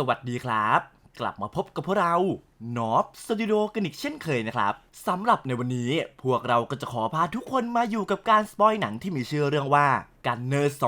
สวัสดีครับ กลับมาพบกับพวกเรานอบสตูดิโอกันอีกเช่นเคยนะครับสำหรับในวันนี้พวกเราก็จะขอพาทุกคนมาอยู่กับการสปอยหนังที่มีชื่อเรื่องว่ากันเนอร์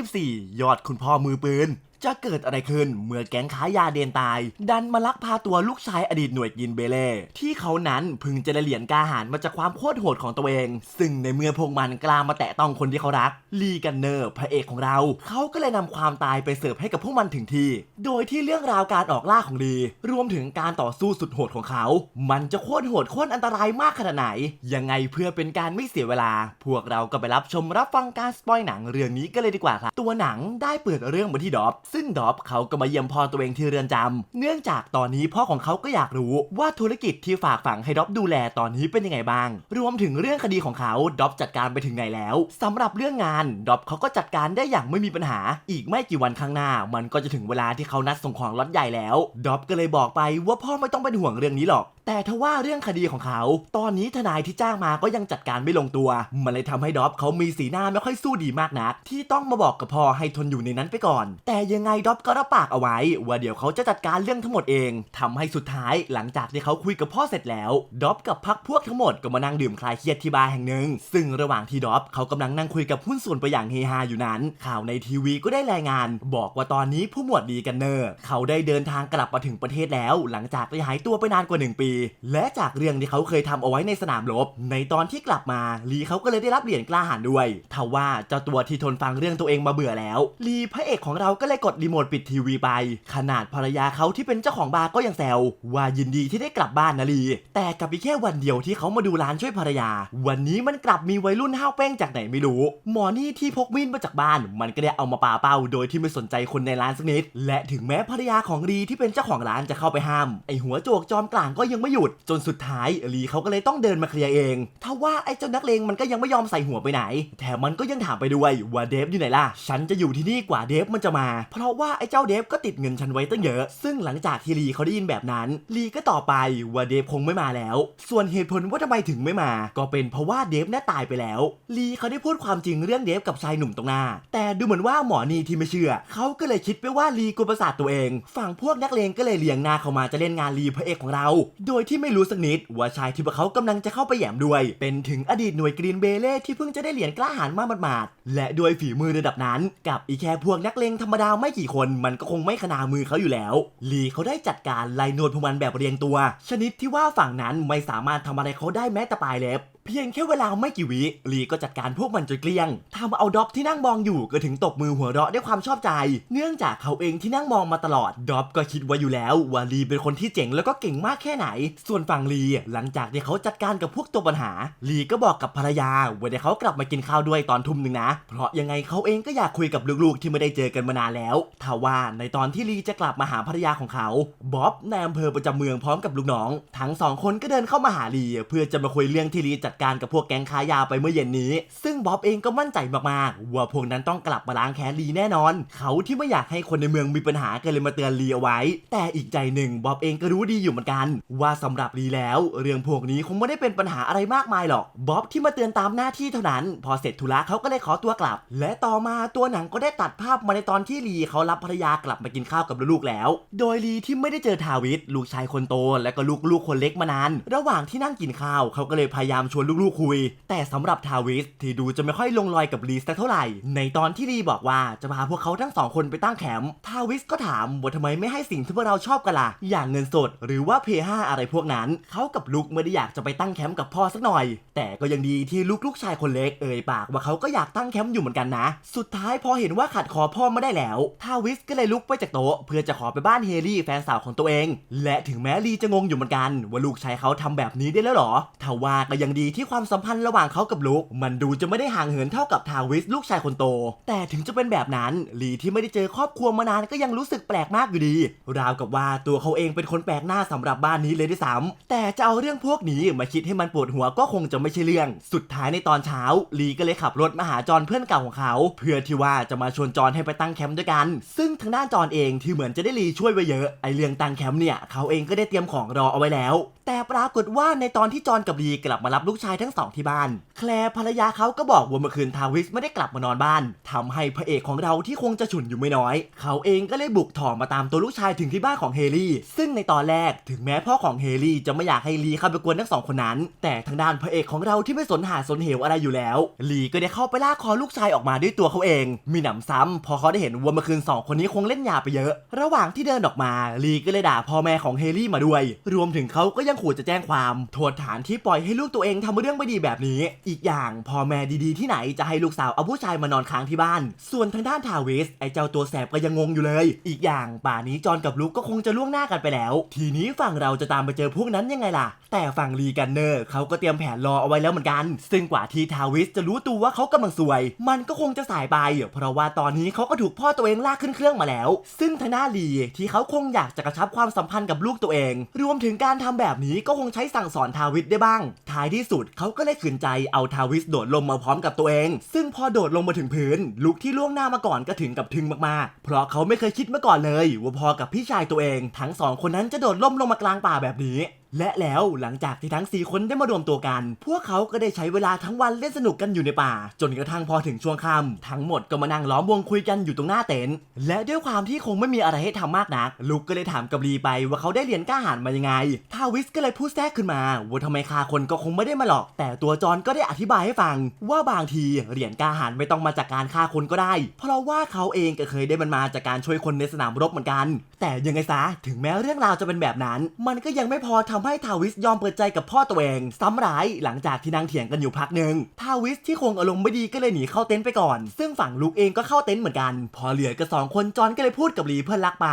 2024 ยอดคุณพ่อมือปืน จะเกิดอะไรขึ้นเมื่อแก๊งค้ายาเดนตาย ดันมาลักพาตัวลูกชายอดีตหน่วยกินเบเล่ที่เขานั้นพึงจะได้เหรียญกาหารมาจากความโคตรโหดของตัวเอง ซึ่งในเมื่อพวกมันกล้ามาแตะต้องคนที่เขารัก ลีกันเนอร์พระเอกของเรา เขาก็เลยนำความตายไปเสิร์ฟให้กับพวกมันถึงที่ โดยที่เรื่องราวการออกล่าของลีรวมถึงการต่อสู้สุดโหดของเขา มันจะโคตรโหดโคตรอันตรายมากขนาดไหน ยังไงเพื่อเป็นการไม่เสียเวลา พวกเราก็ไปรับชมรับฟังการสปอยหนังเรื่องนี้กันเลยดีกว่าครับตัวหนังได้เปิดเรื่องมาที่ดอฟซึ่งดอฟเขาก็มาเยี่ยมพ่อตัวเองที่เรือนจำเนื่องจากตอนนี้พ่อของเขาก็อยากรู้ว่าธุรกิจที่ฝากฝังให้ดอฟดูแลตอนนี้เป็นยังไงบ้าง รวมถึงเรื่องคดีของเขาดอฟจัดการไปถึงไหนแล้วสำหรับเรื่องงานดอฟเขาก็จัดการได้อย่างไม่มีปัญหา อีกไม่กี่วันข้างหน้า มันก็จะถึงเวลาที่เขานัดส่งของล็อตใหญ่แล้วดอฟก็เลยบอกไปว่าพ่อไม่ต้องเป็นห่วงเรื่องนี้หรอก แต่ทว่าเรื่องคดีของเขา ตอนนี้ทนายที่จ้างมาก็ยังจัดการไม่ลงตัว มันเลยทำให้ดอฟเขามีสีหน้าไม่ค่อยสู้ดีมากนัก ที่ต้องมาบอกกับพ่อให้ทนอยู่ในนั้นไปก่อน แต่ยังไงดอฟก็รับปากเอาไว้ ว่าเดี๋ยวเขาจะจัดการเรื่องทั้งหมดเองทำให้สุดท้ายหลังจากที่เขาคุยกับพ่อเสร็จแล้วดอฟกับพักพวกทั้งหมดก็มานั่งดื่มคลายเครียดที่บาร์แห่งหนึ่งซึ่งระหว่างที่ดอฟเขากำลังนั่งคุยกับหุ้นส่วนไปอย่างเฮฮาอยู่นั้น ข่าวในทีวีก็ได้รายงาน บอกว่าตอนนี้ผู้หมวดดีกันเนอร์เขาได้เดินทางกลับมาถึงประเทศแล้ว หลังจากได้หายตัวไปนานกว่า 1 ปีและจากเรื่องที่เขาเคยทำเอาไว้ในสนามรบ ในตอนที่กลับมาลีเขาก็เลยได้รับเหรียญกล้าหาญด้วยทว่าเจ้าตัวที่ทนฟังเรื่องตัวเองมาเบื่อแล้วลีพระเอกของเราก็เลยกดรีโมทปิดทีวีไป ขนาดภรรยาเขาที่เป็นเจ้าของบาร์ก็ยังแซวว่ายินดีที่ได้กลับบ้านนะลี แต่กับไปแค่วันเดียวที่เขามาดูร้านช่วยภรรยา วันนี้มันกลับมีวัยรุ่นห้าวเป้งจากไหนไม่รู้ หมอนี่ที่พกมีดมาจากบ้าน มันก็ได้เอามาปาเป้า โดยที่ไม่สนใจคนในร้านสักนิด และถึงแม้ภรรยาของลีที่เป็นเจ้าของร้านจะเข้าไปห้ามไอหัวโจกจอมกลางก็ยังไม่หยุดจนสุดท้ายลีเขาก็เลยต้องเดินมาเคลียร์เองทว่าไอ้เจ้านักเลงมันก็ยังไม่ยอมใส่หัวไปไหน แถมมันก็ยังถามไปด้วยว่าเดฟอยู่ไหนล่ะ ฉันจะอยู่ที่นี่กว่าเดฟมันจะมา เพราะว่าไอ้เจ้าเดฟก็ติดเงินฉันไว้ตั้งเยอะ ซึ่งหลังจากที่ลีเขาได้ยินแบบนั้น ลีก็ตอบไปว่าเดฟคงไม่มาแล้ว ส่วนเหตุผลว่าทำไมถึงไม่มา ก็เป็นเพราะว่าเดฟน่าตายไปแล้ว ลีเขาได้พูดความจริงเรื่องเดฟกับชายหนุ่มตรงหน้า แต่ดูเหมือนว่าหมอนีที่ไม่เชื่อ เขาก็เลยคิดไปว่าลีกวประสาทตัวเอง ฝั่งพวกนักเลงก็เลยเลียงหน้าเข้ามาจะเล่นงานลีพระเอกของเรา โดยที่ไม่รู้สักนิดว่าชายที่พวกเขากำลังจะเข้าไปแหยมด้วย เป็นถึงอดีตหน่วยกรีนเบเล่ที่เพิ่งจะได้เหรียญกล้าหาญมาหมาดๆและด้วยฝีมือระดับนั้น กับอีแค่พวกนักเลงธรรมดาไม่กี่คนมันก็คงไม่ขนามือเขาอยู่แล้วลีเขาได้จัดการไล่นวดพวกมันแบบเรียงตัว ชนิดที่ว่าฝั่งนั้นไม่สามารถทำอะไรเขาได้แม้แต่ปลายเล็บเพียงแค่เวลาไม่กี่วิลีก็จัดการพวกมันจนเกลี้ยงทำเอาด็อบที่นั่งมองอยู่ก็ถึงตบมือหัวเราะด้วยความชอบใจ เนื่องจากเขาเองที่นั่งมองมาตลอดด็อบก็คิดไว้อยู่แล้วว่าลีเป็นคนที่เจ๋งแล้วก็เก่งมากแค่ไหน ส่วนฝั่งลีหลังจากที่เขาจัดการกับพวกตัวปัญหา ลีก็บอกกับภรรยาว่าเดี๋ยวเขากลับมากินข้าวด้วยตอนทุ่มหนึ่งนะ เพราะยังไงเขาเองก็อยากคุยกับลูกๆที่ไม่ได้เจอกันมานานแล้วทว่าในตอนที่ลีจะกลับมาหาภรรยาของเขาบ๊อบในอำเภอประจำเมืองพร้อมกับลูกน้อง ทั้งสองคนก็เดินเข้ามาหาลีเพื่อจะมาคุยเรื่องที่ลีจัดการกับพวกแก๊งค้ายาไปเมื่อเย็นนี้ ซึ่งบ๊อบเองก็มั่นใจมากๆว่าพวกนั้นต้องกลับมาล้างแค้นลีแน่นอน เขาที่ไม่อยากให้คนในเมืองมีปัญหาก็เลยมาเตือนลีเอาไว้ แต่อีกใจหนึ่งบ๊อบเองก็รู้ดีอยู่เหมือนกัน ว่าสำหรับลีแล้ว เรื่องพวกนี้คงไม่ได้เป็นปัญหาอะไรมากมายหรอกบ๊อบที่มาเตือนตามหน้าที่เท่านั้น พอเสร็จธุระเขาก็เลยขอตัวกลับ และต่อมาตัวหนังก็ได้ตัดภาพมาในตอนที่ลีเขารับภรรยากลับมากินข้าวกับลูกๆแล้ว โดยลีที่ไม่ได้เจอทาวิทลูกชายคนโต และก็ลูกๆคนเล็กมานาน ระหว่างที่นั่งกินข้าวเขาก็เลยพยายามชวนลูกๆคุย แต่สำหรับทาวิสที่ดูจะไม่ค่อยลงรอยกับลีสักเท่าไหร่ ในตอนที่ลีบอกว่าจะพาพวกเขาทั้งสองคนไปตั้งแคมป์ทาวิสก็ถามว่าทำไมไม่ให้สิ่งที่พวกเราชอบกันล่ะอย่างเงินสด หรือว่าเพย์ห้าอะไรพวกนั้น เขากับลูกไม่ได้อยากจะไปตั้งแคมป์กับพ่อสักหน่อย แต่ก็ยังดีที่ลูกลูกชายคนเล็กเอ่ยปากว่าเขาก็อยากตั้งแคมป์อยู่เหมือนกันนะ สุดท้ายพอเห็นว่าขัดคอพ่อไม่ได้แล้วทาวิสก็เลยลุกไปจากโต๊ะเพื่อจะขอไปบ้านเฮลี่แฟนสาวของตัวเอง และถึงแม้ลีจะงงอยู่เหมือนกัน ว่าลูกชายเขาทำแบบนี้ได้แล้วหรอทว่าก็ยังดีที่ความสัมพันธ์ระหว่างเขากับลูกมันดูจะไม่ได้ห่างเหินเท่ากับทาวิสลูกชายคนโต แต่ถึงจะเป็นแบบนั้นลีที่ไม่ได้เจอครอบครัวมานานก็ยังรู้สึกแปลกมากอยู่ดี ราวกับว่าตัวเขาเองเป็นคนแปลกหน้าสำหรับบ้านนี้เลยด้วยซ้ำแต่จะเอาเรื่องพวกนี้มาคิดให้มันปวดหัวก็คงจะไม่ใช่เรื่อง สุดท้ายในตอนเช้าลีก็เลยขับรถมาหาจอนเพื่อนเก่าของเขา เพื่อที่ว่าจะมาชวนจอนให้ไปตั้งแคมป์ด้วยกัน ซึ่งทางด้านจอนเองที่เหมือนจะได้ลีช่วยไว้เยอะไอเรื่องตั้งแคมป์เนี่ยเขาเองก็ได้เตรียมของรอเอาไว้แล้ว แต่ปรากฏว่าในตอนที่จอนกับลีกลับมารับลูกชายทั้งสองที่บ้าน แคลร์ภรรยาเขาก็บอกว่าเมื่อคืนทาวิสไม่ได้กลับมานอนบ้านทำให้พระเอกของเราที่คงจะฉุนอยู่ไม่น้อย เขาเองก็เลยบุกถ่อมาตามตัวลูกชายถึงที่บ้านของเฮลี่ ซึ่งในตอนแรกถึงแม้พ่อของเฮลี่จะไม่อยากให้ลีเข้าไปกวนทั้งสองคนนั้น แต่ทางด้านพระเอกของเราที่ไม่สนหาสนเหวอะไรอยู่แล้ว ลีก็ได้เข้าไปลากคอลูกชายออกมาด้วยตัวเขาเอง มีหนำซ้ำพอเขาได้เห็นว่าเมื่อคืนสองคนนี้คงเล่นยาไปเยอะ ระหว่างที่เดินออกมา ลีก็เลยด่าพ่อแม่ของเฮลี่มาด้วย รวมถึงเขาก็ยังขู่จะแจ้งความโทษฐานที่ปล่อยให้ลูกตัวเองทำเรื่องไม่ดีแบบนี้ อีกอย่างพ่อแม่ดีๆที่ไหนจะให้ลูกสาวเอาผู้ชายมานอนค้างที่บ้าน ส่วนทางด้านทาวิสไอ้เจ้าตัวแสบก็ยังงงอยู่เลย อีกอย่างป่านี้จอนกับลูกก็คงจะล่วงหน้ากันไปแล้ว ทีนี้ฝั่งเราจะตามไปเจอพวกนั้นยังไงล่ะ แต่ฝั่งลีกันเนอร์เขาก็เตรียมแผนรอเอาไว้แล้วเหมือนกัน ซึ่งกว่าที่ทาวิสจะรู้ตัวว่าเขากำลังซวย มันก็คงจะสายไป เพราะว่าตอนนี้เขาก็ถูกพ่อตัวเองลากขึ้นเครื่องมาแล้ว ซึ่งทางด้านลีที่เขาคงอยากจะกระชับความสัมพันธ์กับลูกตัวเอง รวมถึงการทำแบบนี้ก็คงใช้สั่งสอนทาวิสได้บ้าง ท้ายที่สุดเขาก็เลยขืนใจเอาทาวิสโดดลงมาพร้อมกับตัวเอง ซึ่งพอโดดลงมาถึงพื้นลูกที่ล่วงหน้ามาก่อนก็ถึงกับทึงมากๆ เพราะเขาไม่เคยคิดมาก่อนเลยว่าพอกับพี่ชายตัวเอง ทั้งสองคนนั้นจะโดดล่มลงมากลางป่าแบบนี้ และแล้วหลังจากที่ทั้ง 4 คนได้มารวมตัวกัน พวกเขาก็ได้ใช้เวลาทั้งวันเล่นสนุกกันอยู่ในป่า จนกระทั่งพอถึงช่วงค่ำทั้งหมดก็มานั่งล้อมวงคุยกันอยู่ตรงหน้าเต็นท์และด้วยความที่คงไม่มีอะไรให้ทำมากนักลูกก็เลยถามกับลีไปว่าเขาได้เหรียญกล้าหาญมายังไงทาวิสก็เลยพูดแทรกขึ้นมาว่าทำไมฆ่าคนก็คงไม่ได้มาหรอก แต่ตัวจอนก็ได้อธิบายให้ฟัง ว่าบางทีเหรียญกล้าหาญไม่ต้องมาจากการฆ่าคนก็ได้ เพราะว่าเขาเองก็เคยได้มันมาจากการช่วยคนในสนามรบเหมือนกัน แต่ยังไงซะถึงแม้เรื่องราวจะเป็นแบบนั้น มันก็ยังไม่พอทำให้ทาวิสยอมเปิดใจกับพ่อตัวเองซ้ำร้ายหลังจากที่นางเถียงกันอยู่พักหนึ่งทาวิสที่คงอารมณ์ไม่ดีก็เลยหนีเข้าเต็นท์ไปก่อน ซึ่งฝั่งลูกเองก็เข้าเต็นท์เหมือนกัน พอเหลือกันสองคนจอนก็เลยพูดกับลีเพื่อนรักไป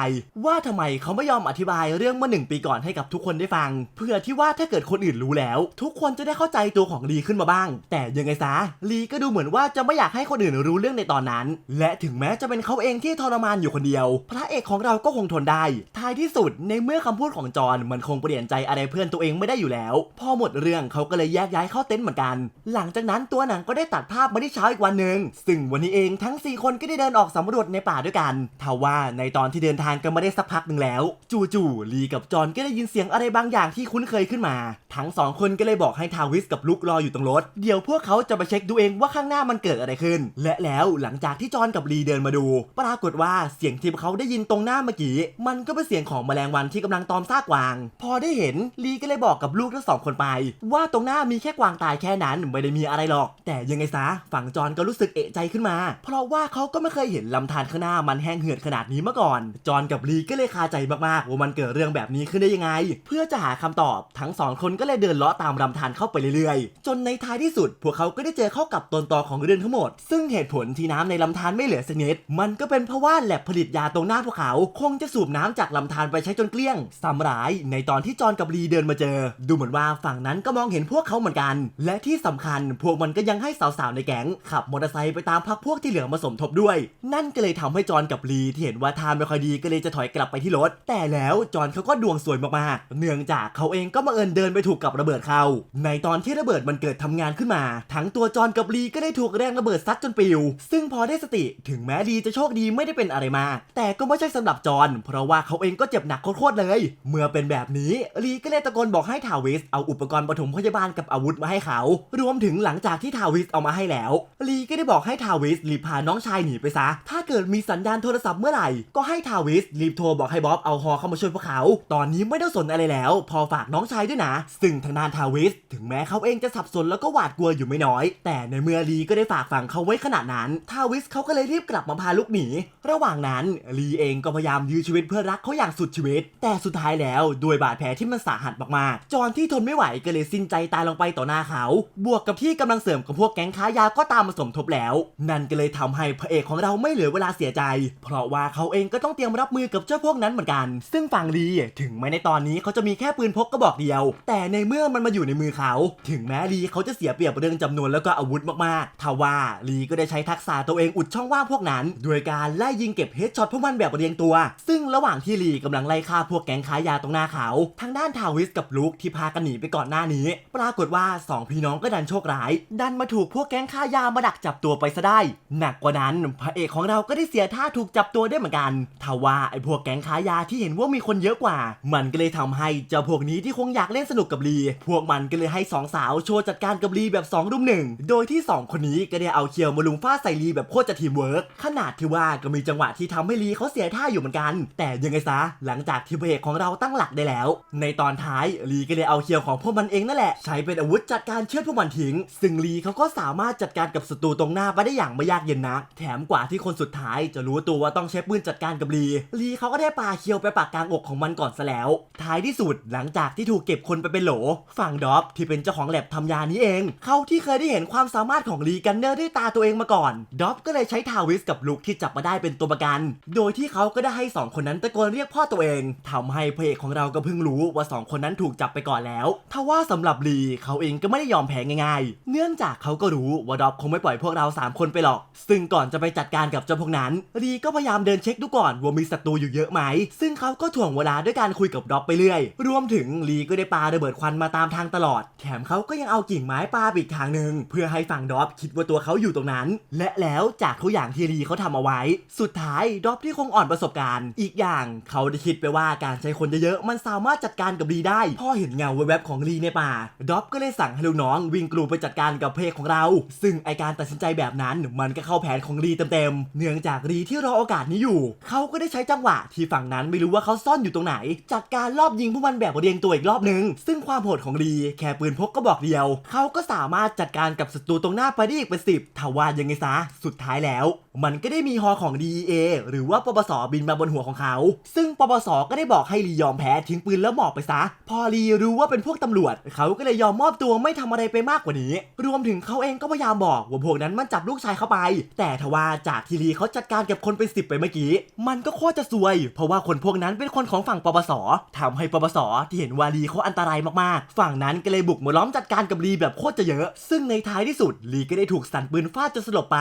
ว่าทำไมเขาไม่ยอมอธิบายเรื่องเมื่อหนึ่งปีก่อนให้กับทุกคนได้ฟัง เพื่อที่ว่าถ้าเกิดคนอื่นรู้แล้ว ทุกคนจะได้เข้าใจตัวของลีขึ้นมาบ้าง แต่ยังไงซะลีก็ดูเหมือนว่าจะไม่อยากให้คนอื่นรู้เรื่องในตอนนั้น และถึงแม้จะเป็นเขาเองที่ทรมานอยู่คนเดียว พระเอกของเราก็คงทนได้ท้ายที่สุดในเมื่อคำพูดของจอนมันคงเปลี่ยนใจอะไรเพื่อนตัวเองไม่ได้อยู่แล้ว พอหมดเรื่องเขาก็เลยแยกย้ายเข้าเต็นท์เหมือนกัน หลังจากนั้นตัวหนังก็ได้ตัดภาพมาที่เช้าอีกวันหนึ่งซึ่งวันนี้เองทั้ง 4 คนก็ได้เดินออกสำรวจในป่าด้วยกันทว่าในตอนที่เดินทางกันมาได้สักพักหนึ่งแล้ว จู่ๆลีกับจอนก็ได้ยินเสียงอะไรบางอย่างที่คุ้นเคยขึ้นมา ทั้งสองคนก็เลยบอกให้ทาวิสกับลุกรออยู่ตรงรถเดี๋ยวพวกเขาจะไปเช็คดูเองว่าข้างหน้ามันเกิดอะไรขึ้น และแล้วหลังจากที่จอนกับลีเดินมาดู ปรากฏว่าเสียงที่เขาได้ยินตรงหน้าเมื่อกี้มันก็เป็นเสียงของแมลงวันที่กำลังตอมซากวาง พอได้เห็นลีก็เลยบอกกับลูกทั้งสองคนไป ว่าตรงหน้ามีแค่กวางตายแค่นั้นไม่ได้มีอะไรหรอก แต่ยังไงซะฝั่งจอนก็รู้สึกเอะใจขึ้นมา เพราะว่าเขาก็ไม่เคยเห็นลำธารข้างหน้ามันแห้งเหือดขนาดนี้มาก่อน จอนกับลีก็เลยคาใจมากๆว่ามันเกิดเรื่องแบบนี้ขึ้นได้ยังไง เพื่อจะหาคำตอบทั้งสองคนก็เลยเดินเลาะตามลำธารเข้าไปเรื่อยๆ จนในท้ายที่สุด พวกเขาก็ได้เจอเข้ากับต้นตอของเรื่องทั้งหมด ซึ่งเหตุผลที่น้ำในลำธารไม่เหลือสักนิดมันก็เป็นเพราะว่าแหลบผลิตยาตรงหน้าพวกเขา คงจะสูบน้ำจากลำธารไปใช้จนเกลี้ยงสำร้ายในตอนที่จอนกับลีเดินมาเจอ ดูเหมือนว่าฝั่งนั้นก็มองเห็นพวกเขาเหมือนกัน และที่สำคัญพวกมันก็ยังให้สาวๆในแก๊งขับมอเตอร์ไซค์ไปตามพักพวกที่เหลือมาสมทบด้วย นั่นก็เลยทำให้จอนกับลีที่เห็นว่าทางไม่ค่อยดีก็เลยจะถอยกลับไปที่รถ แต่แล้วจอนเขาก็ดวงสวยมากๆเนื่องจากเขาเองก็มาเอิญเดินไปถูกกับระเบิดเขาในตอนที่ระเบิดมันเกิดทำงานขึ้นมา ทั้งตัวจอนกับลีก็ได้ถูกแรงระเบิดซัดจนปิว ซึ่งพอได้สติถึงแม้ลีจะโชคดีไม่ได้เป็นอะไรมา แต่ก็ไม่ใช่สำหรับจอนเพราะว่าเขาเองก็เจ็บหนักโคตรเลย เมื่อเป็นแบบนี้ลีก็เลยตะโกนบอกให้ทาวิสเอาอุปกรณ์ปฐมพยาบาลกับอาวุธมาให้เขา รวมถึงหลังจากที่ทาวิสเอามาให้แล้ว ลีก็ได้บอกให้ทาวิสรีบพาน้องชายหนีไปซะ ถ้าเกิดมีสัญญาณโทรศัพท์เมื่อไหร่ ก็ให้ทาวิสรีบโทรบอกให้บ๊อบเอาฮอเข้ามาช่วยพวกเขา ตอนนี้ไม่ต้องสนอะไรแล้ว พอฝากน้องชายด้วยนะ ซึ่งทางด้านทาวิสถึงแม้เขาเองจะสับสนแล้วก็หวาดกลัวอยู่ไม่น้อย แต่ในเมื่อลีก็ได้ฝากฝังเขาไว้ขนาดนั้น ทาวิสเขาก็เลยรีบกลับมาพาลูกหนี ระหว่างนั้นลีเองก็พยายามยื้อชีวิตเพื่อรักเขาอย่างสุดชีวิต แต่สุดท้ายแล้วด้วยบาดแผลที่มันสาหัสมากๆจอนที่ทนไม่ไหวก็เลยสิ้นใจตายลงไปต่อหน้าเขา บวกกับที่กำลังเสริมกับพวกแก๊งค้ายาก็ตามมาสมทบแล้ว นั่นก็เลยทำให้พระเอกของเราไม่เหลือเวลาเสียใจ เพราะว่าเขาเองก็ต้องเตรียมรับมือกับเจ้าพวกนั้นเหมือนกัน ซึ่งฝั่งลีถึงแม้ในตอนนี้เขาจะมีแค่ปืนพกกระบอกเดียว แต่ในเมื่อมันมาอยู่ในมือเขา ถึงแม้ลีเขาจะเสียเปรียบเรื่องจำนวนแล้วก็อาวุธมากๆทว่าลีก็ได้ใช้ทักษะตัวเองอุดช่องว่างพวกนั้น โดยการไล่ยิงเก็บเฮดช็อตพวกมันแบบเรียงตัว ซึ่งระหว่างที่ลีกำลังไล่ฆ่าพวกแก๊งค้ายาตรงหน้าเขา ทางด้านทาวิสกับลุกที่พากันหนีไปก่อนหน้านี้ ปรากฏว่าสองพี่น้องก็ดันโชคร้าย ดันมาถูกพวกแก๊งค้ายามาดักจับตัวไปซะได้ หนักกว่านั้นพระเอกของเราก็ได้เสียท่าถูกจับตัวได้เหมือนกันทว่าไอ้พวกแก๊งค้ายาที่เห็นว่ามีคนเยอะกว่า มันก็เลยทำให้เจ้าพวกนี้ที่คงอยากเล่นสนุกกับลี พวกมันก็เลยให้สองสาวโชว์จัดการกับลีแบบ2รุมหนึ่งโดยที่สองคนนี้ก็ได้เอาเคียวมาลุมฟาดใส่ลีแบบโคตรจะทีมเวิร์กขนาดที่ว่าก็มีจังหวะที่ทำให้ลีเขาเสียท่าอยู่เหมือนกัน แต่ยังไงซะหลังจากที่พระเอกของเราตั้งหลักได้แล้ว ในตอนท้ายลีก็เลยเอาเคียวของพวกมันเองนั่นแหละใช้เป็นอาวุธจัดการเชือดพวกมันทิ้ง ซึ่งลีเขาก็สามารถจัดการกับศัตรูตรงหน้าไปได้อย่างไม่ยากเย็นนักแถมกว่าที่คนสุดท้ายจะรู้ตัวว่าต้องใช้ปืนจัดการกับลี ลีเขาก็ได้ปาเคียวไปปากกลางอกของมันก่อนซะแล้ว ท้ายที่สุดหลังจากที่ถูกเก็บคนไปเป็นโหล ฝั่งดอฟที่เป็นเจ้าของแลบทำยานี้เอง เขาที่เคยได้เห็นความสามารถของลีกันเนอร์ด้วยตาตัวเองมาก่อน ดอฟก็เลยใช้ทาวิสกับลุกที่จับมาได้เป็นตัวประกัน โดยที่เขาก็ได้ให้สองคนนั้นตะโกนเรียกพ่อตัวเองทำให้พระเอกของเราก็เพิ่งรู้ว่าสองคนนั้นถูกจับไปก่อนแล้วทว่าสำหรับลีเขาเองก็ไม่ได้ยอมแพ้ง่ายๆ เนื่องจากเขาก็รู้ว่าดอฟคงไม่ปล่อยพวกเราสามคนไปหรอก ซึ่งก่อนจะไปจัดการกับเจ้าพวกนั้นลีก็พยายามเดินเช็คดูก่อนว่ามีศัตรูอยู่เยอะไหม ซึ่งเขาก็ถ่วงเวลาด้วยการคุยกับด็อฟไปเรื่อย รวมถึงลีก็ได้ปาระเบิดควันมาตามทางตลอด แถมเขาก็ยังเอากิ่งไม้ปาปอีกทางหนึ่งเพื่อให้ฝั่งด็อฟคิดว่าตัวเขาอยู่ตรงนั้น และแล้วจากทุกอย่างที่ลีเขาทำเอาไว้ สุดท้ายด็อฟที่คงอ่อนประสบการณ์ อีกอย่างเขาได้คิดไปว่าการใช้คนเยอะๆมันสามารถจัดการกับลีได้พอเห็นเงาแวบๆของลีในป่าด็อฟก็เลยสั่งให้ลูกน้องวิ่งกลูไปจัดการกับเพกของเรา ซึ่งไอการตัดสินใจแบบนั้นมันก็เข้าแผนของลีเต็มๆเนื่องจากลีที่รอโอกาสนี้อยู่ เขาก็ได้ใช้จังหวะที่ฝั่งนั้นไม่รู้ว่าเขาซ่อนอยู่ตรงไหนจัดการรอบยิงพวกมันแบบเรียงตัวอีกรอบนึง ซึ่งความโหดของลีแค่ปืนพกก็บอกเดียว เขาก็สามารถจัดการกับศัตรูตรงหน้าไปได้อีกเป็นสิบทว่ายังไงซะ สุดท้ายแล้ว มันก็ได้มีฮอของ DEA หรือว่าปปสบินมาบนหัวของเขา ซึ่งปปสก็ได้บอกให้ลียอมแพ้ทิ้งปืนแล้วหมอบไปซะ พอลีรู้ว่าเป็นพวกตำรวจ เขาก็เลยยอมมอบตัวไม่ทำอะไรไปมากกว่านี้ รวมถึงเขาเองก็พยายามบอกว่าพวกนั้นมันจับลูกชายเขาไป แต่ทว่าจากที่ลีเขาจัดการกับคนเป็นสิบไปเมื่อกี้ มันก็โคตรจะซวย เพราะว่าคนพวกนั้นเป็นคนของฝั่งปปสทำให้ปปสที่เห็นว่าลีเขาอันตรายมากๆ ฝั่งนั้นก็เลยบุกมาล้อมจัดการกับลีแบบโคตรจะเยอะ ซึ่งในท้ายที่สุดลีก็ได้ถูกสั่นปืนฟาดจนสลบไป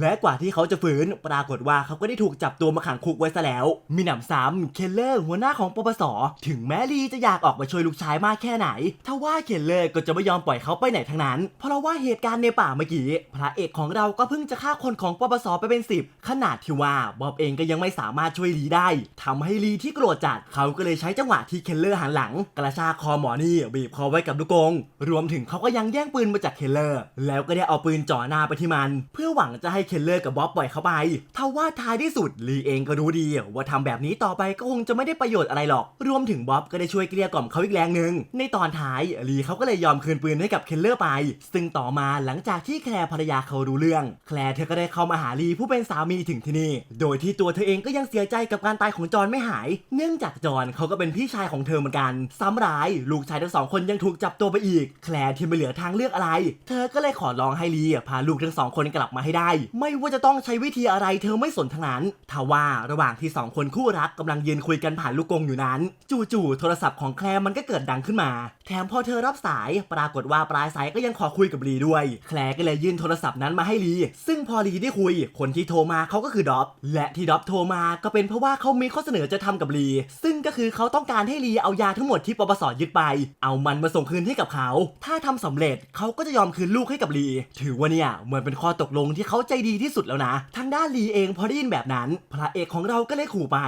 และกว่าที่เขาจะฟื้น ปรากฏว่าเขาก็ได้ถูกจับตัวมาขังคุกไว้ซะแล้ว มีหนำซ้ำเคลเลอร์หัวหน้าของปปส ถึงแม้ลีจะอยากออกมาช่วยลูกชายมากแค่ไหนทว่าเคลเลอร์ก็จะไม่ยอมปล่อยเขาไปไหนทั้งนั้น เพราะว่าเหตุการณ์ในป่าเมื่อกี้ พระเอกของเราก็เพิ่งจะฆ่าคนของปปสไปเป็นสิบขนาดที่ว่าบ๊อบเองก็ยังไม่สามารถช่วยลีได้ทำให้ลีที่โกรธจัดเขาก็เลยใช้จังหวะที่เคลเลอร์หันหลัง กระชากคอหมอนี่บีบคอไว้กับลูกกง รวมถึงเขาก็ยังแย่งปืนมาจากเคลเลอร์ แล้วก็ได้เอาปืนจ่อหน้าไปที่มัน เพื่อหวังจะให้เคลเลอร์กับบ๊อบปล่อยเขาไปทว่าท้ายที่สุดลีเองก็รู้ดี ว่าทำแบบนี้ต่อไปก็คงจะไม่ได้ประโยชน์อะไรหรอก รวมถึงบ๊อบก็ได้ช่วยเกลี้ยกล่อมเขาอีกแรงหนึ่งในตอนท้ายลีเขาก็เลยยอมคืนปืนให้กับเคลเลอร์ไป ซึ่งต่อมาหลังจากที่แคลร์ภรรยาเขารู้เรื่อง แคลร์เธอก็ได้เข้ามาหาลีผู้เป็นสามีมีถึงที่นี่ โดยที่ตัวเธอเองก็ยังเสียใจกับการตายของจอห์นไม่หาย เนื่องจากจอห์นเขาก็เป็นพี่ชายของเธอเหมือนกัน ซ้ำร้าย ลูกชายทั้งสองคนยังถูกจับตัวไปอีก แคลร์ที่ไม่เหลือทางเลือกอะไร เธอก็เลยขอร้องให้ลีพาลูกทั้งสองคนกลับมาให้ได้ ไม่ว่าจะต้องใช้วิธีอะไรเธอไม่สนทั้งนั้นทว่าระหว่างที่สองคนคู่รักกำลังยืนคุยกันผ่านลูกกงอยู่นั้น จู่ๆโทรศัพท์ของแคลร์มันก็เกิดดังขึ้นมา แถมพอเธอรับสาย ปรากฏว่าปลายสายก็ยังขอคุยกับลีด้วย แคลร์ก็เลยยื่นโทรศัพท์นั้นมาให้ลี ซึ่งพอลีได้คุย คนที่โทรมาเขาก็คือดอปและที่ดอปโทรมาก็เป็นเพราะว่าเขามีข้อเสนอจะทำกับลี ซึ่งก็คือเขาต้องการให้ลีเอายาทั้งหมดที่ปปสยึดไป เอามันมาส่งคืนให้กับเขา ถ้าทำสำเร็จเขาก็จะยอมคืนลูกให้กับลี ถือว่าเนี่ยเหมือนเป็นข้อตกลงที่เขาใจดีที่สุดแล้วนะ ทางด้านลีเองพอได้ยินแบบนั้น พระเอกของเราก็เลยขู่ไป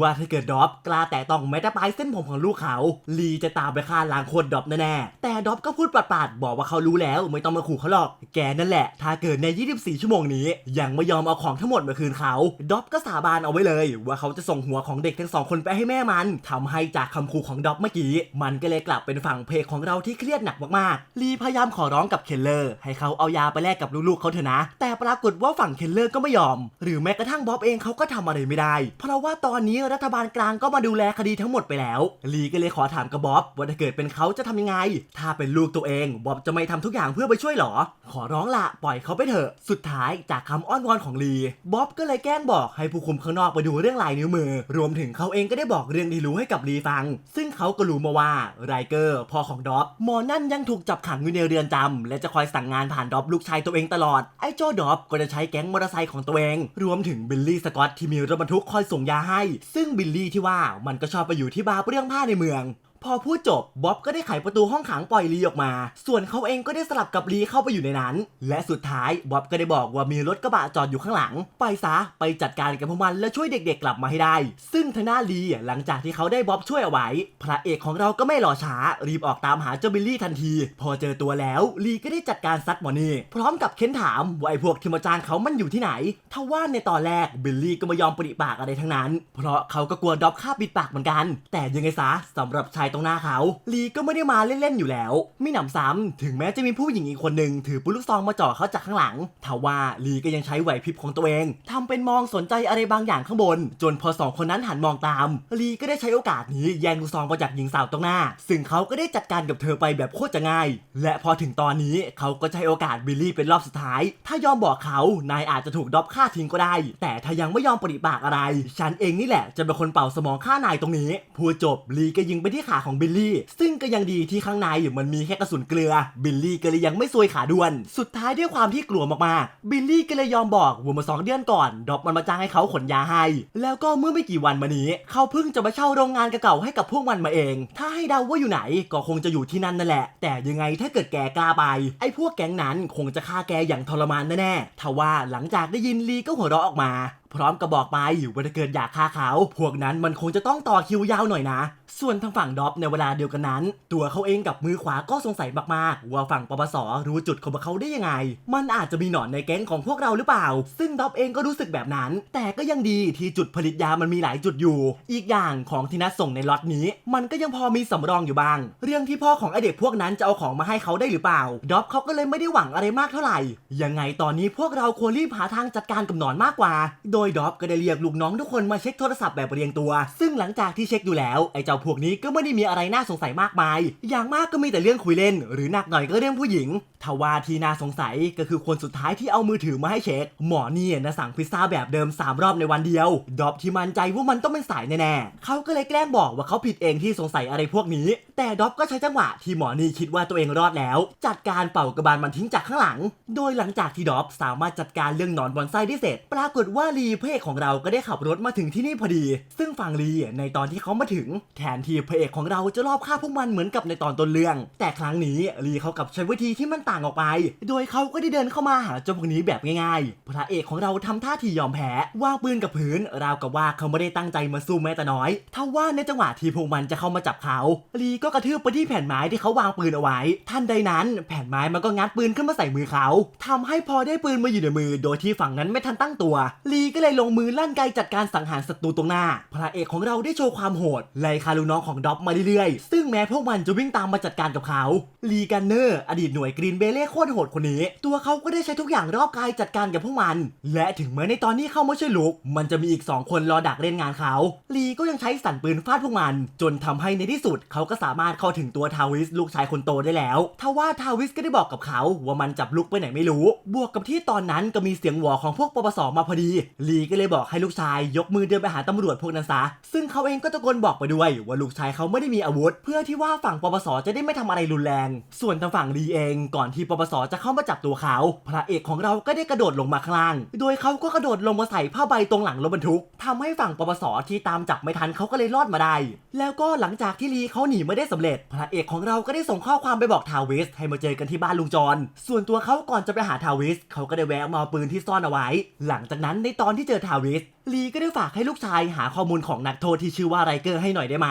ว่าถ้าเกิดดอปกล้าแต่ต้องแม้แต่ปลายเส้นผมของลูกเขา ลีจะตามไปฆ่าล้างคตรดอปแน่ๆ แต่ดอปก็พูดปัดๆ บอกว่าเขารู้แล้วไม่ต้องมาขู่เขาหรอก แกนั่นแหละ ถ้าเกิดใน 24 ชั่วโมงนี้ ยังไม่ยอมเอาของทั้งหมดมาคืนเขา ดอปก็สาบานเอาไว้เลย ว่าเขาจะส่งหัวของเด็กทั้งสองคนไปให้แม่มันทำให้จากคำขู่ของดอปเมื่อกี้ มันก็เลยกลับเป็นฝั่งเพกของเราที่เครียดหนักมากๆ ลีพยายามขอร้องกับเคลเลอร์ ให้เขาเอายาไปแลกกับลูกๆเขาเถอะนะ แต่ปรากฏว่าฝั่งเคลเลอร์ก็ไม่ยอม หรือแม้กระทั่งบ๊อบเองเขาก็ทำอะไรไม่ได้ เพราะว่าตอนนี้รัฐบาลกลางก็มาดูแลคดีทั้งหมดไปแล้ว ลีก็เลยขอถามกับบ๊อบว่าถ้าเกิดเป็นเขาจะทำยังไง ถ้าเป็นลูกตัวเองบ๊อบจะไม่ทำทุกอย่างเพื่อไปช่วยหรอ ขอร้องละปล่อยเขาไปเถอะ สุดท้ายจากคำอ้อนวอนของลีบ๊อบก็เลยแกล้งบอกให้ผู้คุมข้างนอกไปดูเรื่องลายนิ้วมือ รวมถึงเขาเองก็ได้บอกเรื่องที่รู้ให้กับลีฟัง ซึ่งเขาก็รู้มาว่าไรเกอร์พ่อของดอปหมอนั่นยังถูกจับขังอยู่ในเรือนจำและจะคอยสั่งงานผ่านดอปลูกชายตัวเองตลอดไอ้โจดอปก็จะใช้แก๊งมอเตอร์ไซค์ของตัวเอง รวมถึงบิลลี่สกอตที่มีรถบรรทุกคอยส่งยาให้ ซึ่งบิลลี่ที่ว่ามันก็ชอบไปอยู่ที่บาร์เปรี้ยงผ้าในเมือง พอพูดจบบ๊อบก็ได้ไขประตูห้องขังปล่อยลีออกมา ส่วนเขาเองก็ได้สลับกับลีเข้าไปอยู่ในนั้น และสุดท้ายบ๊อบก็ได้บอกว่ามีรถกระบะจอดอยู่ข้างหลัง ไปซะไปจัดการกับพวกมันและช่วยเด็กๆกลับมาให้ได้ ซึ่งทนาลีหลังจากที่เขาได้บ๊อบช่วยเอาไว้ พระเอกของเราก็ไม่รอช้า รีบออกตามหาเจ้าบิลลี่ทันที พอเจอตัวแล้วลีก็ได้จัดการซัดหมอนี่พร้อมกับเค้นถามว่าไอ้พวกที่มาจ้างเขามันอยู่ที่ไหนทว่าในตอนแรกบิลลี่ก็ไม่ยอมปริปากอะไรทั้งนั้น เพราะเขาก็กลัวด็อบฆ่าปิดปากเหมือนกัน แต่ยังไงซะสำหรับชายตรงหน้าเขา ลีก็ไม่ได้มาเล่นๆอยู่แล้ว ไม่หนำซ้ำถึงแม้จะมีผู้หญิงอีกคนหนึ่งถือปืนลูกซองมาจ่อเขาจากข้างหลังทว่าลีก็ยังใช้ไหวพริบของตัวเองทำเป็นมองสนใจอะไรบางอย่างข้างบน จนพอสองคนนั้นหันมองตาม ลีก็ได้ใช้โอกาสนี้แย่งลูกซองมาจากหญิงสาวตรงหน้า ซึ่งเขาก็ได้จัดการกับเธอไปแบบโคตรจะง่าย และพอถึงตอนนี้เขาก็ใช้โอกาสบิลลี่เป็นรอบสุดท้าย ถ้ายอมบอกเขา นายอาจจะถูกด็อบฆ่าทิ้งก็ได้ แต่ถ้ายังไม่ยอมปริปากอะไร ฉันเองนี่แหละจะเป็นคนเป่าสมองฆ่านายตรงนี้พูดจบลีก็ยิงไปที่ขาของบิลลี่ ซึ่งก็ยังดีที่ข้างในมันมีแค่กระสุนเกลือ บิลลี่ก็เลยยังไม่ซวยขาด้วน สุดท้ายด้วยความที่กลัวมากๆ บิลลี่ก็เลยยอมบอกว่าเมื่อสองเดือนก่อน ดอบมันมาจ้างให้เขาขนยาให้ แล้วก็เมื่อไม่กี่วันมานี้ เขาเพิ่งจะมาเช่าโรงงานเก่าๆให้กับพวกมันมาเอง ถ้าให้เดาว่าอยู่ไหนก็คงจะอยู่ที่นั่นนั่นแหละ แต่ยังไงถ้าเกิดแกกล้าไป ไอ้พวกแก๊งนั้นคงจะฆ่าแกอย่างทรมานแน่ๆทว่าหลังจากได้ยินลีก็หัวเราะออกมาพร้อมกับบอกไปว่าถ้าเกิดอยากฆ่าเขา พวกนั้นมันคงจะต้องต่อคิวยาวหน่อยนะ ส่วนทางฝั่งด็อบในเวลาเดียวกันนั้น ตัวเขาเองกับมือขวาก็สงสัยมากๆว่าฝั่งปปสรู้จุดของพวกเขาได้ยังไง มันอาจจะมีหนอนในแก๊งของพวกเราหรือเปล่า ซึ่งด็อบเองก็รู้สึกแบบนั้น แต่ก็ยังดีที่จุดผลิตยามันมีหลายจุดอยู่ อีกอย่างของที่นัดส่งในล็อตนี้ มันก็ยังพอมีสำรองอยู่บ้าง เรื่องที่พ่อของไอเด็กพวกนั้นจะเอาของมาให้เขาได้หรือเปล่าด็อบเขาก็เลยไม่ได้หวังอะไรมากเท่าไหร่ยังไงตอนนี้พวกเราควรรีบหาทางจัดการกับหนอนมากกว่า โดยด็อบก็ได้เรียกลูกน้องทุกคนมาเช็คโทรศัพท์แบบเรียงตัว ซึ่งหลังจากที่เช็คดูแล้วไอเจ้าพวกนี้ก็ไม่ได้มีอะไรน่าสงสัยมากมาย อย่างมากก็มีแต่เรื่องคุยเล่น หรือหนักหน่อยก็เรื่องผู้หญิงทว่าที่น่าสงสัยก็คือคนสุดท้ายที่เอามือถือมาให้เช็ค หมอเนี่ยนะสั่งพิซซ่าแบบเดิม 3 รอบในวันเดียว ดอบที่มั่นใจว่ามันต้องเป็นสายแน่ๆเขาก็เลยแกล้งบอกว่าเขาผิดเองที่สงสัยอะไรพวกนี้ แต่ดอบก็ใช้จังหวะที่หมอนี่คิดว่าตัวเองรอดแล้ว จัดการเป่ากระบาลมันทิ้งจากข้างหลัง โดยหลังจากที่ดอบสามารถจัดการเรื่องนอนบอนไซได้เสร็จ ปรากฏว่าลีเอกของเราก็ได้ขับรถมาถึงที่นี่พอดี ซึ่งฝั่งลีในตอนที่เขามาถึง แทนที่พระเอกของเราจะรอบฆ่าพวกมันเหมือนกับในตอนต้นเรื่อง แต่ครั้งนี้ลีเขากลับใช้วิธีที่มันต่างออกไป โดยเขาก็ได้เดินเข้ามาหาเจ้าพวกนี้แบบง่ายๆ พระเอกของเราทำท่าทียอมแพ้วางปืนกับพื้น ราวกับว่าเขาไม่ได้ตั้งใจมาสู้แม้แต่น้อยทว่าในจังหวะที่พวกมันจะเข้ามาจับเขาลีก็กระทืบไปที่แผ่นไม้ที่เขาวางปืนเอาไว้ทันใดนั้น แผ่นไม้มันก็งัดปืนขึ้นมาใส่มือเขาทำให้พอได้ปืนมาอยู่ในมือ โดยที่ฝั่งนั้นไม่ทันตั้งตัว ลีก็เลยลงมือลั่นไกจัดการสังหารศัตรูตรงหน้า พระเอกของเราได้โชว์ความโหดไล่คาลูกน้องของด็อบมาเรื่อยๆ ซึ่งแม้พวกมันจะวิ่งตามมาจัดการกับเขา ลีกันเนอร์ อดีตหน่วยกรีนเบเล่โคตรโหดคนนี้ ตัวเขาก็ได้ใช้ทุกอย่างรอบกายจัดการกับพวกมัน และถึงแม้ในตอนนี้เข้ามาช่วยลุก มันจะมีอีก 2 คนรอดักเล่นงานเขา ลีก็ยังใช้สันปืนฟาดพวกมัน จนทำให้ในที่สุดเขาก็สามารถเข้าถึงตัวทาวิสลูกชายคนโตได้แล้วทว่าทาวิสก็ได้บอกกับเขาว่ามันจับลุกไปไหนไม่รู้ บวกกับที่ตอนนั้นก็มีเสียงหวอของพวกปปสมาพอดี ลีก็เลยบอกให้ลูกชายยกมือเดินไปหาตำรวจพวกนั้นซะซึ่งเขาเองก็ตะโกนบอกไปด้วยว่าลูกชายเขาไม่ได้มีอาวุธ เพื่อที่ว่าฝั่งปปสจะได้ไม่ทำอะไรรุนแรง ส่วนทางฝั่งลีเอง ก่อนที่ปปสจะเข้ามาจับตัวเขาพระเอกของเราก็ได้กระโดดลงมาข้างล่าง โดยเขาก็กระโดดลงมาใส่ผ้าใบตรงหลังรถบรรทุกทำให้ฝั่งปปสที่ตามจับไม่ทันเขาก็เลยรอดมาได้ แล้วก็หลังจากที่ลีเขาหนีไม่ได้สำเร็จ พระเอกของเราก็ได้ส่งข้อความไปบอกทาวิสให้มาเจอกันที่บ้านลุงจรส่วนตัวเขาก่อนจะไปหาทาวิสเขาก็ได้แวะมาเอาปืนที่ซ่อนเอาไว้ หลังจากนั้นในตอนที่เจอทาวิส ลีก็ได้ฝากให้ลูกชายหาข้อมูลของนักโทษที่ชื่อว่าไรเกอร์ให้หน่อยได้ไหม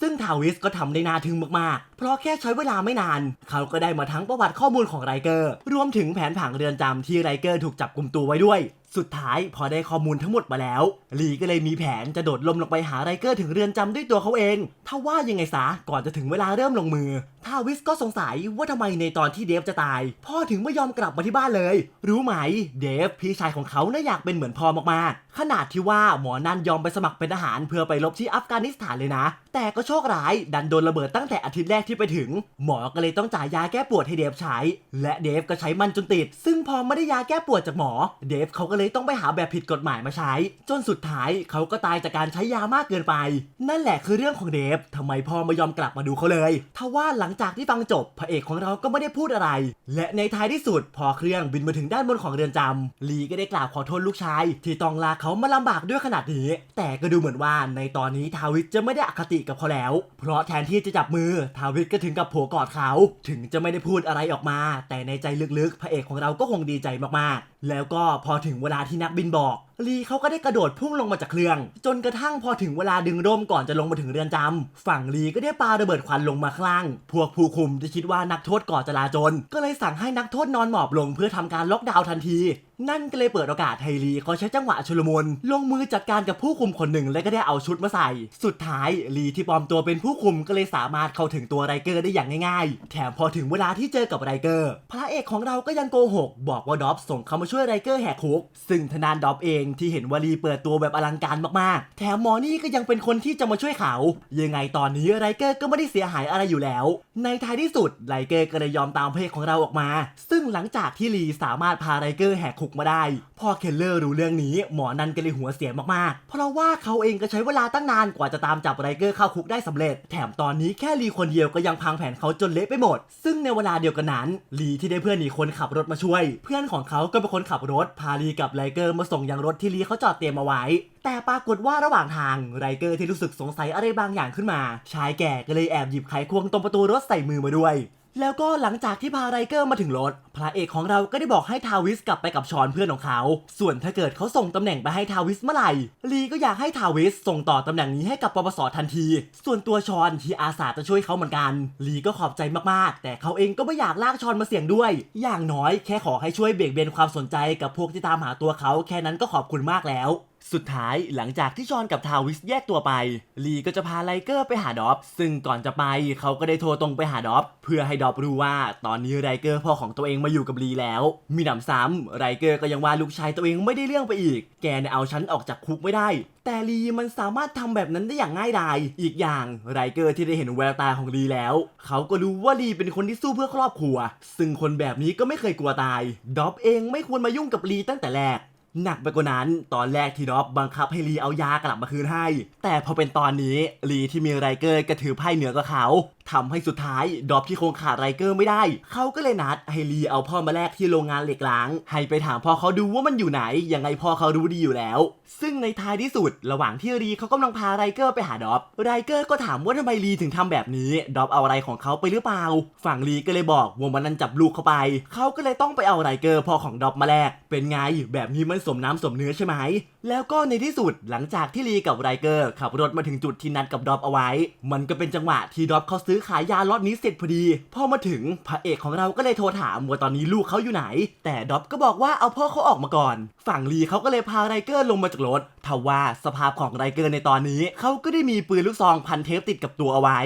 ซึ่งทาวิสก็ทำได้น่าทึ่งมากๆ เพราะแค่ใช้เวลาไม่นาน เขาก็ได้มาทั้งประวัติข้อมูลของไรเกอร์ รวมถึงแผนผังเรือนจำที่ไรเกอร์ถูกจับกลุ่มตัวไว้ด้วย สุดท้ายพอได้ข้อมูลทั้งหมดมาแล้วลีก็เลยมีแผนจะโดดลมลงไปหาไรเกอร์ถึงเรือนจำด้วยตัวเขาเอง ถ้าว่ายังไงซะก่อนจะถึงเวลาเริ่มลงมือทาวิสก็สงสัยว่าทำไมในตอนที่เดฟจะตาย พ่อถึงไม่ยอมกลับมาที่บ้านเลย รู้ไหม เดฟพี่ชายของเขาน่าอยากเป็นเหมือนพ่อมากๆ ขนาดที่ว่าหมอนั่นยอมไปสมัครเป็นทหารเพื่อไปรบที่อัฟกานิสถานเลยนะแต่ก็โชคร้ายดันโดนระเบิดตั้งแต่อาทิตย์แรกที่ไปถึง หมอก็เลยต้องจ่ายยาแก้ปวดให้เดฟใช้ และเดฟก็ใช้มันจนติด ซึ่งพอไม่ได้ยาแก้ปวดจากหมอ เดฟเขาก็เลยต้องไปหาแบบผิดกฎหมายมาใช้ จนสุดท้ายเขาก็ตายจากการใช้ยามากเกินไป นั่นแหละคือเรื่องของเดฟทำไมพ่อไม่ยอมกลับมาดูเขาเลยทว่าหลังจากที่ฟังจบพระเอกของเราก็ไม่ได้พูดอะไร และในท้ายที่สุดพอเครื่องบินมาถึงด้านบนของเรือนจำลีก็ได้กล่าวขอโทษลูกชาย ที่ต้องลาเขามาลำบากด้วยขนาดนี้ แต่ก็ดูเหมือนว่าในตอนนี้ทาวิสจะไม่ได้อคติกับเขาแล้ว เพราะแทนที่จะจับมือทาวิทก็ถึงกับโผกอดเขา ถึงจะไม่ได้พูดอะไรออกมา แต่ในใจลึกๆ พระเอกของเราก็คงดีใจมากๆแล้วก็พอถึงเวลาที่นักบินบอก ลีเขาก็ได้กระโดดพุ่งลงมาจากเครื่อง จนกระทั่งพอถึงเวลาดึงร่มก่อนจะลงมาถึงเรือนจำฝั่งลีก็ได้ปาระเบิดควันลงมาข้างล่าง พวกผู้คุมจะคิดว่านักโทษก่อจลาจล ก็เลยสั่งให้นักโทษนอนหมอบลงเพื่อทำการล็อกดาวน์ทันที นั่นก็เลยเปิดโอกาสให้ลีเขาใช้จังหวะชุลมุนลงมือจัดการกับผู้คุมคนหนึ่งและก็ได้เอาชุดมาใส่ สุดท้ายลีที่ปลอมตัวเป็นผู้คุมก็เลยสามารถเข้าถึงตัวไรเกอร์ได้อย่างง่าย ๆ แถมพอถึงเวลาที่เจอกับไรเกอร์ พระเอกของเราก็ยังโกหก บอกว่าดอฟส่งเขามาช่วยไรเกอร์แหกคุกซึ่งทนานดอฟเองที่เห็นว่าลีเปิดตัวแบบอลังการมากๆ แถมหมอนี่ก็ยังเป็นคนที่จะมาช่วยเขา ยังไงตอนนี้ไรเกอร์ก็ไม่ได้เสียหายอะไรอยู่แล้ว ในท้ายที่สุดไรเกอร์ก็เลยยอมตามเอกของเราออกมา ซึ่งหลังจากที่ลีสามารถพาไรเกอร์แหกคุกมาได้ พอเคลเลอร์รู้เรื่องนี้ หมอนันก็เลยหัวเสียมากๆ เพราะว่าเขาเองก็ใช้เวลาตั้งนานกว่าจะตามจับไรเกอร์เข้าคุกได้สำเร็จ แถมตอนนี้แค่ลีคนเดียวก็ยังพังแผนเขาจนเละไปหมด ซึ่งในเวลาเดียวกันนั้นลีที่ได้เพื่อนอีกคนขับรถมาช่วย เพื่อนของเขาก็เป็นคนขับรถพาลีกับไรเกอร์มาส่งยังรถที่ลีเขาจอดเตรียมเอาไว้ แต่ปรากฏว่าระหว่างทางไรเกอร์ที่รู้สึกสงสัยอะไรบางอย่างขึ้นมา ชายแก่ก็เลยแอบหยิบไขควงตรงประตูรถใส่มือมาด้วย แล้วก็หลังจากที่พาไรเกอร์มาถึงรถ พระเอกของเราก็ได้บอกให้ทาวิสกลับไปกับชอนเพื่อนของเขา ส่วนถ้าเกิดเขาส่งตำแหน่งไปให้ทาวิสเมื่อไหร่ ลีก็อยากให้ทาวิสส่งต่อตำแหน่งนี้ให้กับปปสทันที ส่วนตัวชอนที่อาสาจะช่วยเขาเหมือนกัน ลีก็ขอบใจมากๆ แต่เขาเองก็ไม่อยากลากชอนมาเสี่ยงด้วย อย่างน้อยแค่ขอให้ช่วยเบี่ยงเบนความสนใจกับพวกที่ตามหาตัวเขาแค่นั้นก็ขอบคุณมากแล้ว สุดท้ายหลังจากที่ชอนกับทาวิสแยกตัวไป ลีก็จะพาไลเกอร์ไปหาดอฟซึ่งก่อนจะไปเขาก็ได้โทรตรงไปหาดอฟเพื่อให้ดอฟรู้ว่าตอนนี้ไลเกอร์พ่อของตัวเองมาอยู่กับลีแล้ว มีหนำซ้ำไลเกอร์ก็ยังว่าลูกชายตัวเองไม่ได้เรื่องไปอีก แกเนี่ยเอาฉันออกจากคุกไม่ได้ แต่ลีมันสามารถทำแบบนั้นได้อย่างง่ายดายอีกอย่างไรเกอร์ที่ได้เห็นแววตาของลีแล้ว เขาก็รู้ว่าลีเป็นคนที่สู้เพื่อครอบครัว ซึ่งคนแบบนี้ก็ไม่เคยกลัวตายดอฟเองไม่ควรมายุ่งกับลีตั้งแต่แรก หนักไปกว่านั้น ตอนแรกที่ดอฟบังคับให้ลีเอายากลับมาคืนให้ แต่พอเป็นตอนนี้ลีที่มีไรเกอร์ก็ถือไพ่เหนือกว่าเขา ทำให้สุดท้ายดอฟที่คงขาดไรเกอร์ไม่ได้ เขาก็เลยนัดให้ลีเอาพ่อมาแลกที่โรงงานเหล็กล้าง ให้ไปถามพ่อเขาดูว่ามันอยู่ไหน ยังไงพ่อเขารู้ดีอยู่แล้ว ซึ่งในท้ายที่สุด ระหว่างที่ลีเขากำลังพาไรเกอร์ไปหาดอฟไรเกอร์ก็ถามว่าทำไมลีถึงทำแบบนี้ ดอฟเอาอะไรของเขาไปหรือเปล่า ฝั่งลีก็เลยบอกว่ามันนั้นจับลูกเขาไป เขาก็เลยต้องไปเอาไรเกอร์พ่อของดอฟมาแลก เป็นไงแบบนี้มันสมน้ำสมเนื้อใช่ไหม แล้วก็ในที่สุดหลังจากที่ลีกับไรเกอร์ขับรถมาถึงจุดที่นัดกับดอฟเอาไว้ มันก็เป็นจังหวะที่ดอฟเขาซื้อขายยาล็อตนี้เสร็จพอดี พอมาถึงพระเอกของเราก็เลยโทรถามว่าตอนนี้ลูกเขาอยู่ไหน แต่ด็อบก็บอกว่าเอาพ่อเขาออกมาก่อน ฝั่งลีเขาก็เลยพาไรเกอร์ลงมาจากรถทว่าสภาพของไรเกอร์ในตอนนี้เขาก็ได้มีปืนลูกซองพันเทปติดกับตัวเอาไว้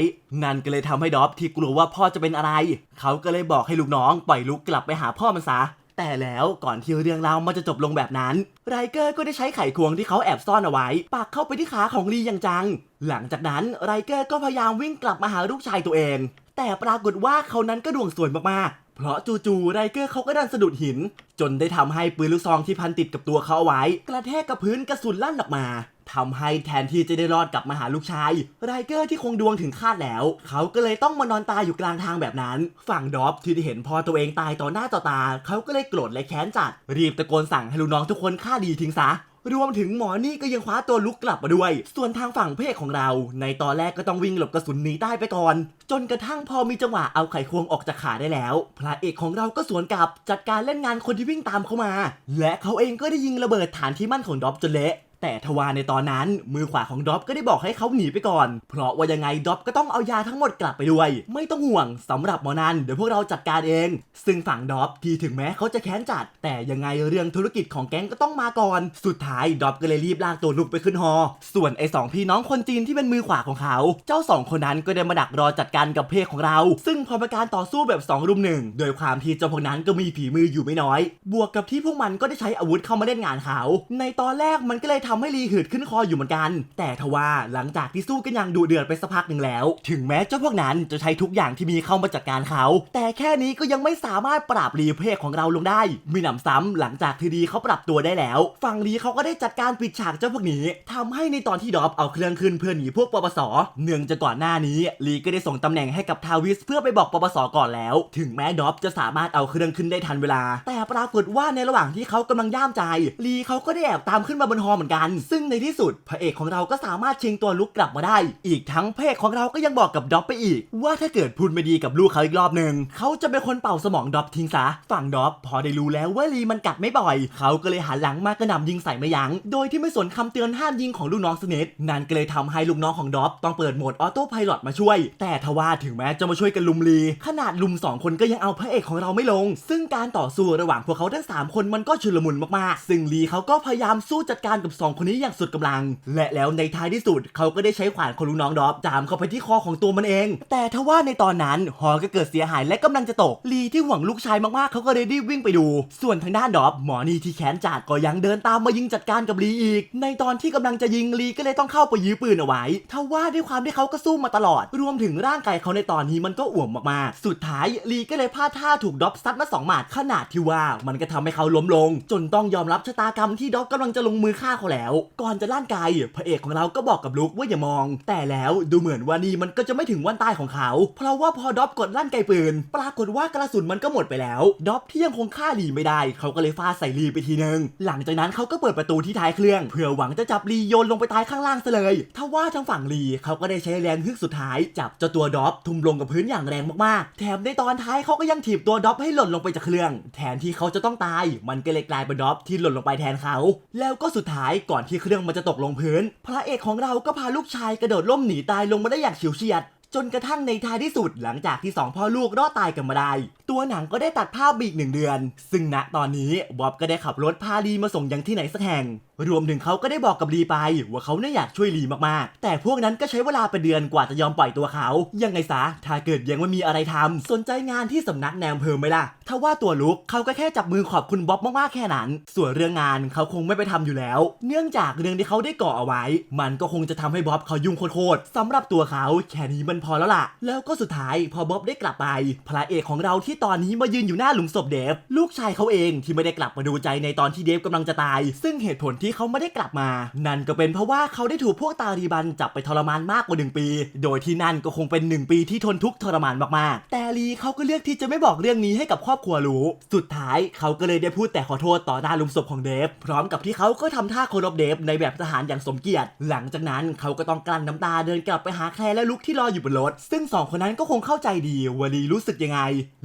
นั่นก็เลยทำให้ด็อบที่กลัวว่าพ่อจะเป็นอะไร เขาก็เลยบอกให้ลูกน้องปล่อยลูกกลับไปหาพ่อมันซะ แต่แล้วก่อนที่เรื่องราวมันจะจบลงแบบนั้นไรเกอร์ก็ได้ใช้ไขควงที่เขาแอบซ่อนเอาไว้ปักเข้าไปที่ขาของลีอย่างจัง หลังจากนั้นไรเกอร์ก็พยายามวิ่งกลับมาหาลูกชายตัวเอง แต่ปรากฏว่าเขานั้นก็ดวงสวยมากๆ เพราะจู่ๆไรเกอร์เขาก็ดันสะดุดหิน จนได้ทำให้ปืนลูกซองที่พันติดกับตัวเขาเอาไว้ กระแทกกับพื้นกระสุนลั่นออกมาทำให้แทนที่จะได้รอดกลับมาหาลูกชาย ไรเกอร์ที่คงดวงถึงคาดแล้ว เขาก็เลยต้องมานอนตายอยู่กลางทางแบบนั้น ฝั่งดอฟที่ได้เห็นพ่อตัวเองตายต่อหน้าต่อตา เขาก็เลยโกรธและแค้นจัด รีบตะโกนสั่งให้ลูกน้องทุกคนฆ่าดีทิ้งซะ รวมถึงหมอนี่ก็ยังคว้าตัวลุกกลับมาด้วย ส่วนทางฝั่งเพศของเรา ในตอนแรกก็ต้องวิ่งหลบกระสุนหนีใต้ไปก่อน จนกระทั่งพอมีจังหวะเอาไขควงออกจากขาได้แล้ว พระเอกของเราก็สวนกลับจัดการเล่นงานคนที่วิ่งตามเข้ามา และเขาเองก็ได้ยิงระเบิดฐานที่มั่นของดอบจนเละ แต่ทว่าในตอนนั้นมือขวาของด็อฟก็ได้บอกให้เขาหนีไปก่อน เพราะว่ายังไงด็อฟก็ต้องเอายาทั้งหมดกลับไปด้วย ไม่ต้องห่วงสำหรับหมอนันเดี๋ยวพวกเราจัดการเอง ซึ่งฝั่งด็อฟที่ถึงแม้เขาจะแค้นจัด แต่ยังไงเรื่องธุรกิจของแก๊งก็ต้องมาก่อน สุดท้ายด็อฟก็เลยรีบลากตัวลูกไปขึ้นฮอ ส่วนไอ้สองพี่น้องคนจีนที่เป็นมือขวาของเขา เจ้าสองคนนั้นก็ได้มาดักรอจัดการกับเพศของเรา ซึ่งพอเป็นการต่อสู้แบบสองรุมหนึ่งโดยความที่เจ้าพวกนั้นก็มีผีมืออยู่ไม่น้อย บวกกับที่พวกมันก็ได้ใช้อาวุธเข้ามาเล่นงานเขา ในตอนแรกมันก็เลยทำให้ลีหืดขึ้นคออยู่เหมือนกัน แต่ทว่าหลังจากที่สู้กันอย่างดุเดือดไปสักพักหนึ่งแล้ว ถึงแม้เจ้าพวกนั้นจะใช้ทุกอย่างที่มีเข้ามาจัดการเขา แต่แค่นี้ก็ยังไม่สามารถปราบลีเพศของเราลงได้ มีหนำซ้ำหลังจากที่ดีเขาปรับตัวได้แล้วฝั่งลีเขาก็ได้จัดการปิดฉากเจ้าพวกนี้ทำให้ในตอนที่ดอฟเอาเครื่องขึ้นเพื่อหนีพวกปปสเนื่องจากก่อนหน้านี้ลีก็ได้ส่งตำแหน่งให้กับทาวิสเพื่อไปบอกปปสก่อนแล้ว ถึงแม้ดอฟจะสามารถเอาเครื่องขึ้นได้ทันเวลา แต่ปรากฏว่าในระหว่างที่เขากำลังย่ามใจลีเขาก็ได้แอบตามขึ้นมาบนฮอเหมือนกันกัน ซึ่งในที่สุดพระเอกของเราก็สามารถชิงตัวลุกกลับมาได้ อีกทั้งเอกของเราก็ยังบอกกับด็อปไปอีก ว่าถ้าเกิดพูดไม่ดีกับลูกเขาอีกรอบหนึ่งเขาจะเป็นคนเป่าสมองด็อปทิ้งซะฝั่งด็อปพอได้รู้แล้วว่าลีมันกัดไม่บ่อย เขาก็เลยหันหลังมากระหน่ำยิงใส่ไม่ยัง้งโดยที่ไม่สนคำเตือนห้ามยิงของลูกน้องสเนตนั่นก็เลยทำให้ลูกน้องของด็อปต้องเปิดโหมดออโต้ไพลอตมาช่วย แต่ทว่าถึงแม้จะมาช่วยกันลุมลี ขนาดลุมสองคนก็ยังเอาพระเอกของเราไม่ลง ซึ่งการต่อสู้ระหว่างพวกเขาทั้ง 3 คนมันก็ชุลมุนมากๆ ซึ่งลีเขาก็พยายามสู้จัดการกับ2คนนี้อย่างสุดกำลัง และแล้วในท้ายที่สุดเขาก็ได้ใช้ขวานของลูกน้องดอฟจามเข้าไปที่คอของตัวมันเอง แต่ทว่าในตอนนั้นฮอก็เกิดเสียหายและกำลังจะตก ลีที่หวังลูกชายมากๆเขาก็เลยรีบวิ่งไปดู ส่วนทางด้านดอฟหมอนีที่แขนจัดก็ยังเดินตามมายิงจัดการกับลีอีก ในตอนที่กำลังจะยิงลีก็เลยต้องเข้าไปยื้อปืนเอาไว้ทว่าด้วยความที่เขาก็สู้มาตลอด รวมถึงร่างกายเขาในตอนนี้มันก็อ่วมมากๆ สุดท้ายลีก็เลยพลาดท่าถูกดอฟซัดมาสองหมัดขนาดที่ว่ามันก็ทำให้เขาล้มลง จนต้องยอมรับชะตากรรมที่ดอฟกำลังจะลงมือฆ่าเขาแล้วก่อนจะล่านไกพระเอกของเราก็บอกกับลุกว่าอย่ามอง แต่แล้วดูเหมือนว่านี่มันก็จะไม่ถึงวันตายของเขา เพราะว่าพอดอฟกดลั่นไกปืน ปรากฏว่ากระสุนมันก็หมดไปแล้วดอฟที่ยังคงฆ่าลีไม่ได้ เขาก็เลยฟาดใส่ลีไปทีนึง หลังจากนั้นเขาก็เปิดประตูที่ท้ายเครื่อง เพื่อหวังจะจับลีโยนลงไปตายข้างล่างซะเลยทว่าทางฝั่งลีเขาก็ได้ใช้แรงฮึกสุดท้าย จับเจ้าตัวดอฟทุ่มลงกับพื้นอย่างแรงมากๆ แถมในตอนท้ายเขาก็ยังถีบตัวดอฟให้หล่นลงไปจากเครื่อง แทนที่เขาจะต้องตาย มันก็เลยกลายเป็นดอฟที่หล่นลงไปแทนเขา แล้วก็สุดท้ายก่อนที่เครื่องมันจะตกลงพื้น พระเอกของเราก็พาลูกชายกระโดดล่มหนีตายลงมาได้อย่างเฉียวเฉียด จนกระทั่งในท้ายที่สุดหลังจากที่สองพ่อลูกรอดตายกันมาได้ ตัวหนังก็ได้ตัดภาพอีกหนึ่งเดือน ซึ่งณตอนนี้บ๊อบก็ได้ขับรถพาลีมาส่งยังที่ไหนสักแห่ง รวมถึงเขาก็ได้บอกกับลีไป ว่าเขาเนี่ยอยากช่วยลีมากๆ แต่พวกนั้นก็ใช้เวลาเป็นเดือนกว่าจะยอมปล่อยตัวเขา ยังไงซะ ถ้าเกิดยังไม่มีอะไรทำสนใจงานที่สำนักแนมเพอไหมล่ะ ถ้าว่าตัวลุกเขาก็แค่จับมือขอบคุณบ๊อบมากๆแค่นั้น ส่วนเรื่องงานเขาคงไม่ไปทำอยู่แล้ว เนื่องจากเรื่องที่เขาได้ก่อเอาไว้ มันก็คงจะทำให้บ๊อบเขายุ่งโคตรๆสำหรับตัวเขาแค่นี้มันพอแล้วล่ะ แล้วก็สุดท้ายพอบ๊อบได้กลับไปพระเอกของเราที่ตอนนี้มายืนอยู่หน้าหลุมศพเดฟ ลูกชายเขาเองที่ไม่ได้กลับมาดูใจในตอนที่เดฟกำลังจะตาย ซึ่งเหตุผลที่เขาไม่ได้กลับมา นั่นก็เป็นเพราะว่าเขาได้ถูกพวกตาลีบันจับไปทรมานมากกว่า 1 ปี โดยที่นั่นก็คงเป็น 1 ปีที่ทนทุกข์ทรมานมากๆ แต่ลีเขาก็เลือกที่จะไม่บอกเรื่องนี้ให้กับครอบครัวรู้ สุดท้ายเขาก็เลยได้พูดแต่ขอโทษต่อหน้าหลุมศพของเดฟ พร้อมกับที่เขาก็ทำท่าเคารพเดฟในแบบทหารอย่างสมเกียรติ หลังจากนั้นเขาก็ต้องกลั้นน้ำตาเดินกลับไปหาแคลและลุกที่รออยู่บนรถ ซึ่งสองคนนั้นก็คงเข้าใจดีว่าลีรู้สึกยังไง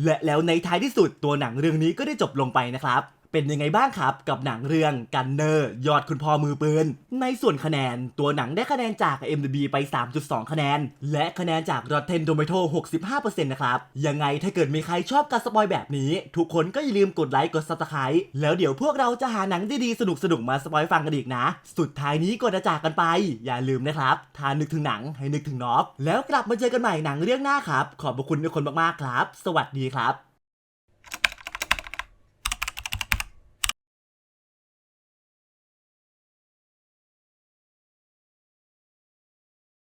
และแล้วในท้ายที่สุดตัวหนังเรื่องนี้ก็ได้จบลงไปนะครับ เป็นยังไงบ้างครับกับหนังเรื่องกันเนอร์ยอดคุณพ่อมือปืน ในส่วนคะแนนตัวหนังได้คะแนนจาก MDB ไป 3.2 คะแนน และคะแนนจาก Rotten Tomato 65%นะครับยังไงถ้าเกิดมีใครชอบการสปอยแบบนี้ ทุกคนก็อย่าลืมกดไลค์กด Subscribe แล้วเดี๋ยวพวกเราจะหาหนังดีๆสนุกๆมาสปอยฟังกันอีกนะ สุดท้ายนี้ก่อนจะจากกันไป อย่าลืมนะครับถ้านึกถึงหนังให้นึกถึงน็อปแล้วกลับมาเจอกันใหม่หนังเรื่องหน้าครับ ขอบคุณทุกคนมากๆครับ สวัสดีครับ